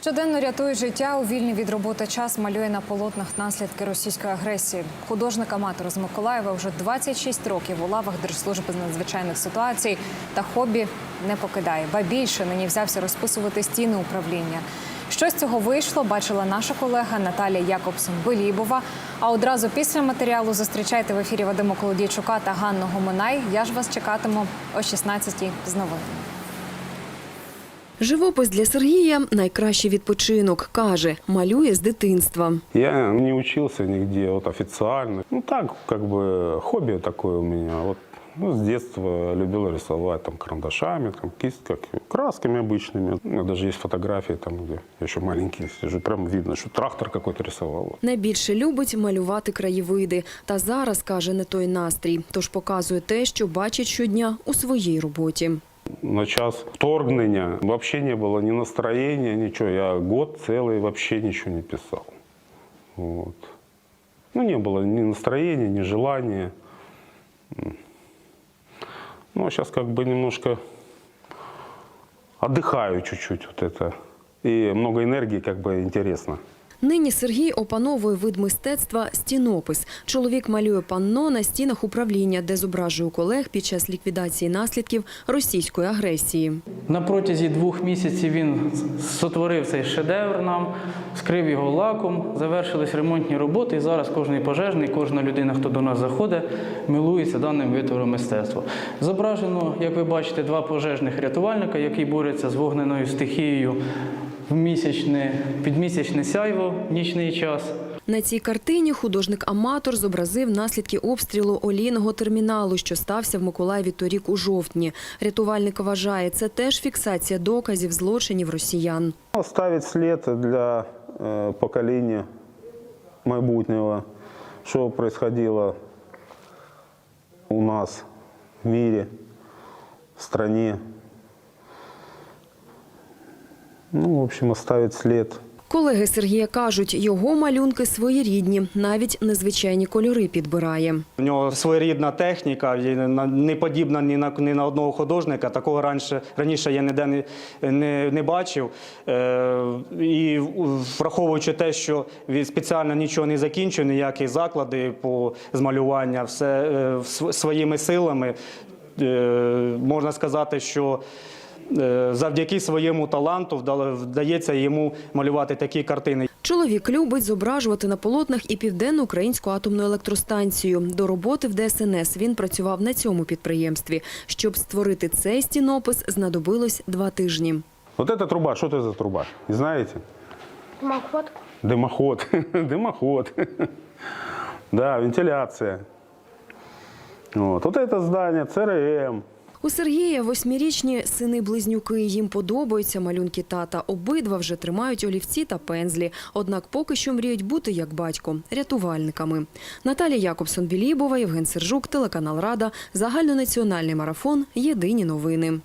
Щоденно рятує життя у вільний від роботи час малює на полотнах наслідки російської агресії. Художник-аматор з Миколаєва вже 26 років у лавах Держслужби з надзвичайних ситуацій та хобі не покидає. Ба більше нині взявся розписувати стіни управління. Що з цього вийшло, бачила наша колега Наталія Якобсон Белібова. А одразу після матеріалу зустрічайте в ефірі Вадима Колодійчука та Ганну Гоминай. Я ж вас чекатиму о 16-й з новин. Живопис для Сергія найкращий відпочинок. Каже, малює з дитинства. Я не учился нигде вот официально. Ну так, как бы хобби такое у меня. Вот ну, с детства любил рисовать там карандашами, там кистками, красками обычными. У меня даже есть фотографии там, где я еще маленький сижу, прям видно, что трактор какой-то рисовал. Найбільше любить малювати краєвиди. Та зараз каже не той настрій, тож показує те, що бачить щодня у своїй роботі. На час вторгнення вообще не было ни настроения, ничего. Я год целый вообще ничего не писал. Вот. Ну, не было ни настроения, ни желания. Ну, а сейчас как бы немножко отдыхаю чуть-чуть вот это. И много энергии, как бы интересно. Нині Сергій опановує вид мистецтва стінопис. Чоловік малює панно на стінах управління, де зображує колег під час ліквідації наслідків російської агресії. На протязі двох місяців він сотворив цей шедевр нам, скрив його лаком, завершились ремонтні роботи. І зараз кожен пожежний, кожна людина, хто до нас заходить, милується даним витвором мистецтва. Зображено, як ви бачите, два пожежних рятувальника, які борються з вогненою стихією в місячне, підмісячне сяйво в нічний час. На цій картині художник-аматор зобразив наслідки обстрілу олійного терміналу, що стався в Миколаєві торік у жовтні. Рятувальник вважає, це теж фіксація доказів злочинів росіян. Оставить след для э, поколения майбутнего, что происходило у нас в мире, в стране. Ну, в общем, оставить след. Колеги Сергія кажуть, його малюнки своєрідні, навіть незвичайні кольори підбирає. У нього своєрідна техніка, не подібна ні на, ні на одного художника. Такого раніше, раніше я ніде не, не, не бачив. Е, і враховуючи те, що він спеціально нічого не закінчив, ніякі заклади по змалювання, все е, своїми силами, е, можна сказати, що завдяки своєму таланту вдало- вдається йому малювати такі картини. Чоловік любить зображувати на полотнах і південно-українську атомну електростанцію. До роботи в ДСНС він працював на цьому підприємстві. Щоб створити цей стінопис, знадобилось два тижні. Вот эта труба, что это за труба? Не знаете? Дымоход. Дымоход. Дымоход. Да, вентиляция. Вот. вот это здание ЦРМ. У Сергія восьмирічні сини-близнюки. Їм подобаються малюнки тата. Обидва вже тримають олівці та пензлі. Однак поки що мріють бути як батько рятувальниками. Наталія Якобсон Білібова, Євген Сержук, телеканал Рада, загальнонаціональний марафон. Єдині новини.